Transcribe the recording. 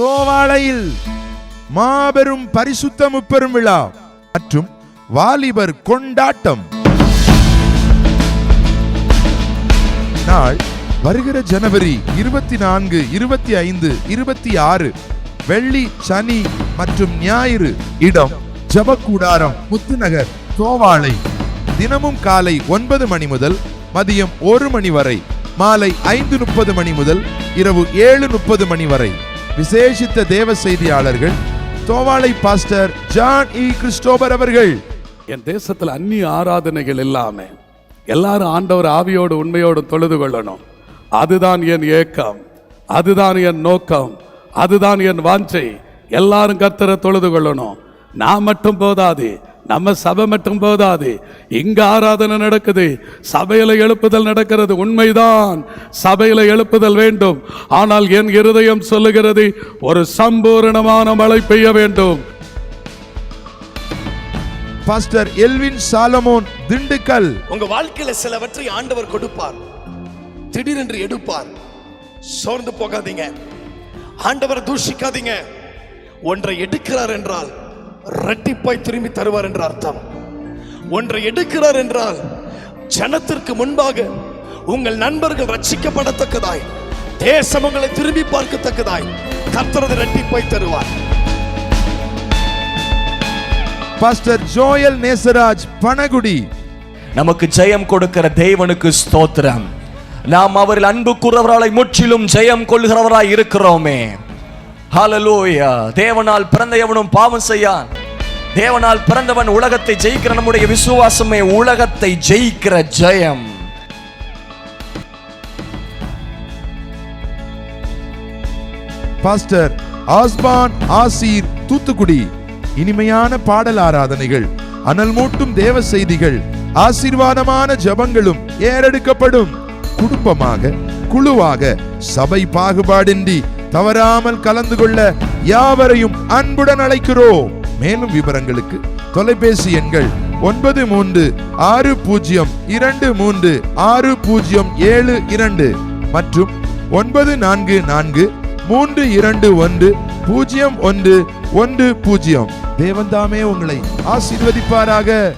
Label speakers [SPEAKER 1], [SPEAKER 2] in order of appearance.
[SPEAKER 1] தோவாளையில் மாபெரும் பரிசுத்த முப்பெரும் விழா மற்றும் வாலிபர் கொண்டாட்டம். நாள் வருகிற ஜனவரி இருபத்தி நான்கு இருபத்தி ஐந்து இருபத்தி ஆறு வெள்ளி சனி மற்றும் ஞாயிறு இடம் ஜபக்கூடாரம் முத்துநகர் தோவாளை தினமும் காலை ஒன்பது மணி முதல் மதியம் ஒரு மணி வரை மாலை ஐந்து முப்பது மணி முதல் இரவு ஏழு முப்பது மணி வரை. விசேஷித்த தேவ செய்தியாளர்கள் Thovalai pastor John E. Christopher அவர்கள்.
[SPEAKER 2] என் தேசத்தில் அந்நிய ஆராதனைகள் இல்லாமல் எல்லாரும் ஆண்டவர் ஆவியோடு உண்மையோடு தொழுது கொள்ளணும். அதுதான் என் ஏக்கம். அதுதான் என் நோக்கம். அதுதான் என் வாஞ்சை. எல்லாரும் கத்தரை தொழுது கொள்ளணும். நான் மட்டும் போதாது. நம்ம சபை மட்டும் போதாது. இங்க ஆராதனை நடக்குது. சபையில எழுப்புதல் நடக்கிறது. உண்மைதான். சபையில எழுப்புதல் வேண்டும். ஆனால் என் இருதயம் சொல்லுகிறது ஒரு சம்பூரணமான மழை பெய்ய வேண்டும்.
[SPEAKER 1] Pastor Elvin Solomon Dindigul.
[SPEAKER 3] உங்க வாழ்க்கையில சிலவற்றை ஆண்டவர் கொடுப்பார். திடீரென்று எடுப்பார். சோர்ந்து போகாதீங்க. ஆண்டவரை தூஷிக்காதீங்க. ஒன்றை எடுக்கிறார் என்றால் இரட்டிப்பாய் திரும்பி தருவார் என்ற அர்த்தம். ஒன்றை எடுக்கிறார் என்றால் ஜனத்திற்கு முன்பாக உங்கள் நண்பர்கள் ரட்சிக்கப்படத்தக்கதாய் தேசம் உங்களை திரும்பி பார்க்கத்தக்கதாய் கர்த்தரது இரட்டிப்பாய் தருவார்.
[SPEAKER 1] பாஸ்டர் ஜோயல் நேசராஜ் பனகுடி
[SPEAKER 4] நமக்கு ஜெயம் கொடுக்கிற தேவனுக்கு ஸ்தோத்திரம். நாம் அவரில் அன்பு கூறவர்களை முற்றிலும் ஜெயம் கொள்கிறவராய் இருக்கிறோமே. ஹalleluya. தேவனால் பிறந்த எவனும் பாவம் செய்யான். தேவனால் பிறந்தவன் உலகத்தை ஜெயிக்கிற நம்முடைய விசுவாசமே உலகத்தை ஜெயிக்கிற ஜெயம்.
[SPEAKER 1] பாஸ்டர் ஆஸ்பான் ஆசீர் தூத்துக்குடி. இனிமையான பாடல் ஆராதனைகள் அனல் மூட்டும் தேவ செய்திகள் ஆசீர்வாதமான ஜபங்களும் ஏறெடுக்கப்படும். குடும்பமாக குழுவாக சபை பாகுபாடின்றி தவறாமல் கலந்து கொள்ள யாவரையும் அன்புடன் அழைக்கிறோம். மேலும் விவரங்களுக்கு தொலைபேசி எண்கள் ஒன்பது மூன்று ஆறு பூஜ்ஜியம் இரண்டு மூன்று ஆறு பூஜ்ஜியம் ஏழு இரண்டு மற்றும் ஒன்பது நான்கு நான்கு மூன்று இரண்டு ஒன்று பூஜ்ஜியம் ஒன்று ஒன்று பூஜ்ஜியம். தேவன் தாமே உங்களை ஆசீர்வதிப்பாராக.